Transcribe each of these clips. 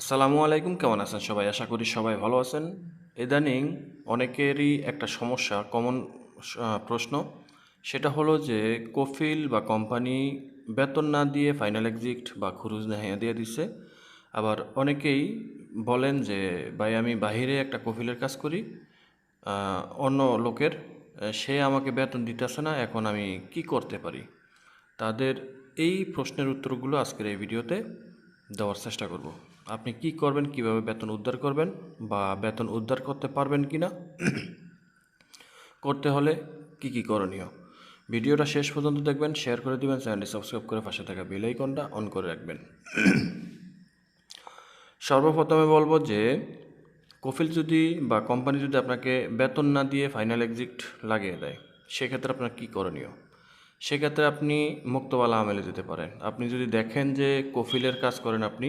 আসসালামু আলাইকুম, কেমন আছেন সবাই? আশা করি সবাই ভালো আছেন। ইদানিং অনেকেরই একটা সমস্যা কমন প্রশ্ন। সেটা হলো যে, কফিল বা কোম্পানি বেতন না দিয়ে ফাইনাল এক্সিট বা খুরুজ নেহে দিয়ে দিচ্ছে আবার অনেকেই বলেন যে, ভাই, আমি বাহিরে একটা কফিলের কাজ করি অন্য লোকের, সে আমাকে বেতন দিতেছে না, এখন আমি কি করতে পারি? তাদের এই প্রশ্নের উত্তরগুলো আজকের এই ভিডিওতে দেওয়ার চেষ্টা করব। আপনি কি করবেন, কীভাবে বেতন উদ্ধার করবেন বা বেতন উদ্ধার করতে পারবেন কি না করতে হলে কি কি করণীয়? ভিডিওটা শেষ পর্যন্ত দেখবেন শেয়ার করে দিবেন চ্যানেলটি সাবস্ক্রাইব করে পাশে থাকা বেল আইকনটা অন করে রাখবেন। সর্বপ্রথমে বলব যে, কফিল যদি বা কোম্পানি যদি আপনাকে বেতন না দিয়ে ফাইনাল এক্সিট লাগিয়ে দেয়, সেক্ষেত্রে আপনার কী করণীয়? সেক্ষেত্রে আপনি মুক্তবালা আমেলে যেতে পারেন। আপনি যদি দেখেন যে কফিলের কাজ করেন আপনি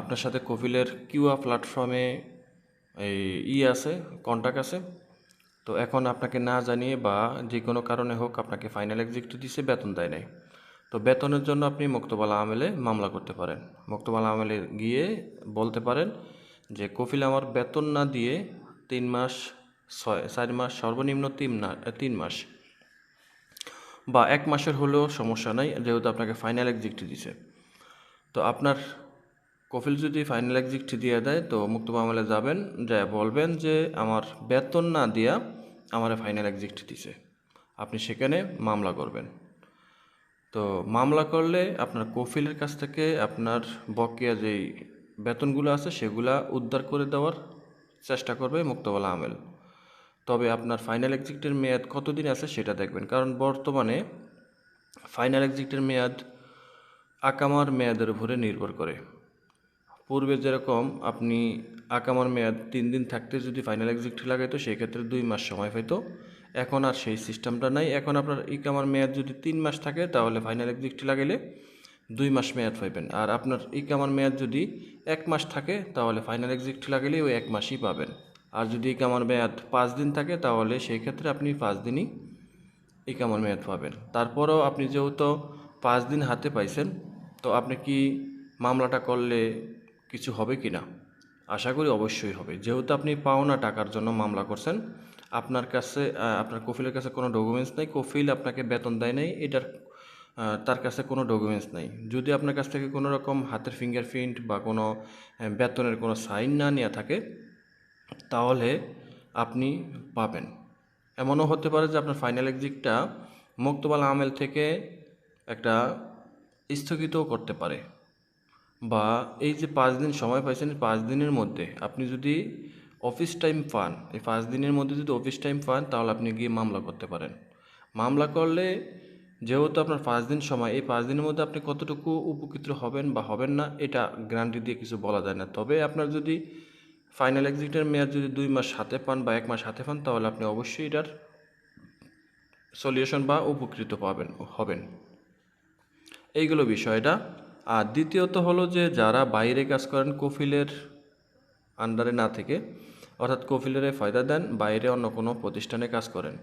আপনার সাথে কফিলের কিউআ প্ল্যাটফর্মে এই ই আছে কন্ট্যাক্ট আছে। তো এখন আপনাকে না জানিয়ে বা যে কোনো কারণে হোক আপনাকে ফাইনাল এক্সিট দিছে, বেতন দেয় নাই। তো বেতনের জন্য আপনি মুক্তবালা আমেলে মামলা করতে পারেন। মুক্তবালা আমেলে গিয়ে বলতে পারেন যে কফিল আমার বেতন না দিয়ে তিন মাস ছয়, চার মাস সর্বনিম্ন তিন না, তিন মাস বা এক মাসের হলেও সমস্যা নাই, যেহেতু আপনাকে ফাইনাল এক্সিট দিছে। তো আপনার কফিল যদি ফাইনাল এক্সিট দিয়ে দেয়, তো মুক্ত মামলে যাবেন যা বলবেন যে আমার বেতন না দিয়া আমার ফাইনাল এক্সিট দিছে। আপনি সেখানে মামলা করবেন। তো মামলা করলে আপনার কফিলের কাছ থেকে আপনার বকেয়া যেই বেতনগুলো আছে, সেগুলা উদ্ধার করে দেওয়ার চেষ্টা করবে মুক্তবালা আমেল। তবে আপনার ফাইনাল এক্সিটের মেয়াদ কতদিন আছে সেটা দেখবেন। কারণ বর্তমানে ফাইনাল এক্সিটের মেয়াদ আকামার মেয়াদের উপরে নির্ভর করে। পূর্বে যেরকম আপনি আকামার মেয়াদ তিন দিন থাকতে যদি ফাইনাল এক্সিট লাগাইতো সেই ক্ষেত্রে দুই মাস সময় পাইতো। এখন আর সেই সিস্টেমটা নাই। এখন আপনার ইকামার মেয়াদ যদি তিন মাস থাকে, তাহলে ফাইনাল এক্সিট লাগাইলে দুই মাস মেয়াদ পাইবেন। আর আপনার ইকামার মেয়াদ যদি এক মাস থাকে, তাহলে ফাইনাল এক্সিট লাগাইলে ওই এক মাসই পাবেন। আর যদি ইকামার মেয়াদ পাঁচ দিন থাকে, তাহলে সেই ক্ষেত্রে আপনি পাঁচ দিনই ইকামার মেয়াদ পাবেন। তারপরেও আপনি যেহেতু পাঁচ দিন হাতে পাইছেন, তো আপনি কি মামলাটা করলে কিছু হবে কি না? আশা করি অবশ্যই হবে। যেহেতু আপনি পাওনা টাকার জন্য মামলা করছেন, আপনার কাছে আপনার কফিলের কাছে কোনো ডকুমেন্টস নেই, কফিল আপনাকে বেতন দেয় নাই, এটার তার কাছে কোনো ডকুমেন্টস নেই। যদি আপনার কাছ থেকে কোনো রকম হাতের ফিঙ্গারপ্রিন্ট বা কোনো বেতনের কোনো সাইন না নেওয়া থাকে, তাহলে আপনি পাবেন। এমনও হতে পারে যে আপনার ফাইনাল এক্সিটটা মুক্তবাল আমেল থেকে একটা স্থগিতও করতে পারে। বা এই যে পাঁচ দিন সময় পাইছেন পাঁচ দিনের মধ্যে আপনি যদি অফিস টাইম পান, এই পাঁচ দিনের মধ্যে যদি অফিস টাইম পান, তাহলে আপনি গিয়ে মামলা করতে পারেন। মামলা করলে যেহেতু আপনার পাঁচ দিন সময়, এই পাঁচ দিনের মধ্যে আপনি কতটুকু উপকৃত হবেন বা হবেন না, এটা গ্যারান্টি দিয়ে কিছু বলা যায় না। তবে আপনার যদি ফাইনাল এক্সিটের মেয়াদ যদি দুই মাস হাতে পান বা এক মাস হাতে পান, তাহলে আপনি অবশ্যই এটার সলিউশন বা উপকৃত পাবেন, হবেন। এইগুলো বিষয়টা। আর দ্বিতীয়ত হলো যে যারা বাইরে কাজ করেন কফিলের আন্ডারে না থেকে, অর্থাৎ কফিলের ফায়দা দেন, বাইরে অন্য কোনো প্রতিষ্ঠানে কাজ করেন।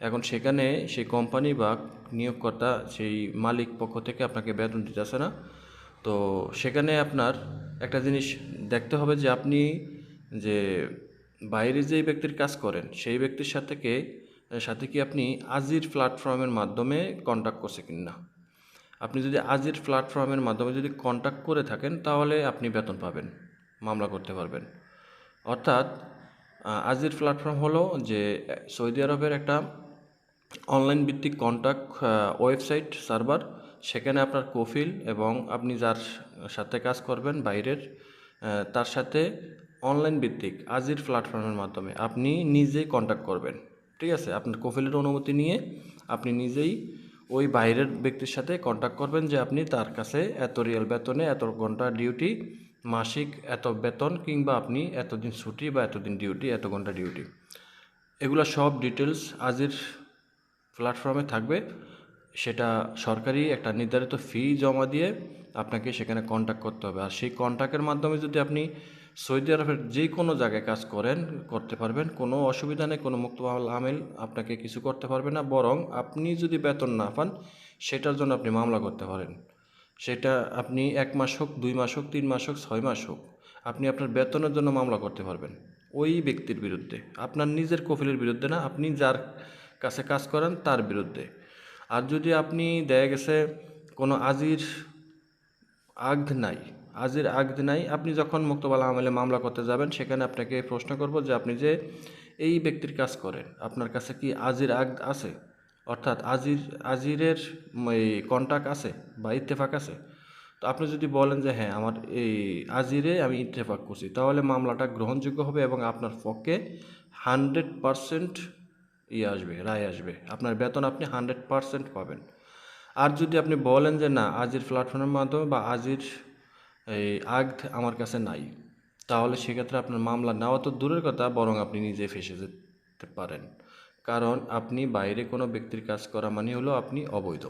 এখন সেখানে সেই কোম্পানি বা নিয়োগকর্তা সেই মালিক পক্ষ থেকে আপনাকে বেতন দিতে দিতেছে না। তো সেখানে আপনার একটা জিনিস দেখতে হবে যে আপনি যে বাইরে যেই ব্যক্তির কাজ করেন, সেই ব্যক্তির সাথে সাথে কি আপনি আজির প্ল্যাটফর্মের মাধ্যমে কন্ট্যাক্ট করছে কিনা। আপনি যদি আজির প্ল্যাটফর্মের মাধ্যমে যদি কন্ট্যাক্ট করে থাকেন, তাহলে আপনি বেতন পাবেন, মামলা করতে পারবেন। অর্থাৎ আজির প্ল্যাটফর্ম হলো যে, সৌদি আরবের একটা অনলাইন ভিত্তিক কন্ট্যাক্ট ওয়েবসাইট সার্ভার সেখানে আপনার কফিল এবং আপনি যার সাথে কাজ করবেন, বাইরের তার সাথে অনলাইন ভিত্তিক আজির প্ল্যাটফর্মের মাধ্যমে আপনি নিজেই কন্ট্যাক্ট করবেন। ঠিক আছে? আপনার কফিলের অনুমতি নিয়ে আপনি নিজেই ওই বাইরের ব্যক্তির সাথে কন্ট্যাক্ট করবেন যে আপনি তার কাছে এত রিয়েল বেতনে এত ঘণ্টা ডিউটি মাসিক এত বেতন কিংবা আপনি এতদিন ছুটি বা এতদিন ডিউটি এত ঘণ্টা ডিউটি এগুলো সব ডিটেলস আজির প্ল্যাটফর্মে থাকবে। সেটা সরকারি একটা নির্ধারিত ফি জমা দিয়ে আপনাকে সেখানে কন্ট্যাক্ট করতে হবে। আর সেই কন্ট্যাক্টের মাধ্যমে যদি আপনি সৌদি আরবের যে কোনো জায়গায় কাজ করেন, করতে পারবেন। কোনো অসুবিধা নেই, কোনো মুক্ত আমেল আপনাকে কিছু করতে পারবে না। বরং আপনি যদি বেতন না পান, সেটার জন্য আপনি মামলা করতে পারেন। সেটা আপনি এক মাস হোক, দুই মাস হোক, তিন মাস হোক, ছয় মাস হোক, আপনি আপনার বেতনের জন্য মামলা করতে পারবেন। ওই ব্যক্তির বিরুদ্ধে। আপনার নিজের কফিলের বিরুদ্ধে না, আপনি যার কাছে কাজ করেন, তার বিরুদ্ধে। আর যদি আপনি, দেখা গেছে, কোনো আজির আগ নাই আজির আগ্ধ নাই, আপনি যখন মুক্তবালা আমলে মামলা করতে যাবেন, সেখানে আপনাকে প্রশ্ন করব যে আপনি যে এই ব্যক্তির কাজ করেন, আপনার কাছে কি আজির আগ্ধ আছে? অর্থাৎ আজির, আজিরের কন্ট্যাক্ট আছে বা ইত্তেফাক আছে? তো আপনি যদি বলেন যে হ্যাঁ আমার এই আজিরে আমি ইত্তেফাক করছি, তাহলে মামলাটা গ্রহণযোগ্য হবে এবং আপনার পক্ষে হান্ড্রেড পারসেন্ট ইয়ে আসবে, রায় আসবে। আপনার বেতন আপনি হান্ড্রেড পারসেন্ট পাবেন। আর যদি আপনি বলেন যে না, আজির প্ল্যাটফর্মের মাধ্যমে বা আজির এই আগ্ধ আমার কাছে নাই। তাহলে সেক্ষেত্রে আপনার মামলা নেওয়া তো দূরের কথা, বরং আপনি নিজে ফেসে যেতে পারেন। কারণ আপনি বাইরে কোনো ব্যক্তির কাজ করা মানে হলো আপনি অবৈধ।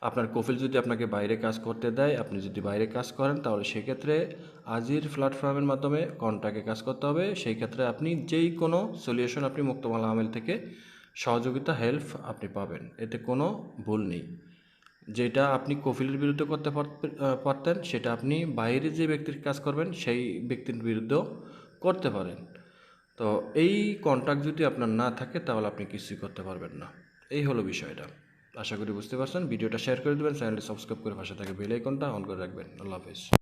আপনার কফিল যদি আপনাকে বাইরে কাজ করতে দেয়, আপনি যদি বাইরে কাজ করেন, তাহলে সেক্ষেত্রে আজির প্ল্যাটফর্মের মাধ্যমে কন্ট্রাক্টে কাজ করতে হবে। সেই ক্ষেত্রে আপনি যেই কোনো সলিউশন আপনি মুক্তমালা আমেল থেকে সহযোগিতা, হেল্প আপনি পাবেন। এতে কোনো ভুল নেই। যেটা আপনি কফিলের বিরুদ্ধে করতে পারত- পারতেন, সেটা আপনি বাইরে যে ব্যক্তির কাজ করবেন, সেই ব্যক্তির বিরুদ্ধেও করতে পারেন। তো এই কন্ট্রাক্ট যদি আপনার না থাকে, তাহলে আপনি কিছুই করতে পারবেন না। এই হলো বিষয়টা। আশা করি বুঝতে পারছেন। ভিডিওটা শেয়ার করে দেবেন চ্যানেলটি সাবস্ক্রাইব করে পাশে থাকে বেল আইকনটা অন করে রাখবেন। আল্লাহ হাফিজ।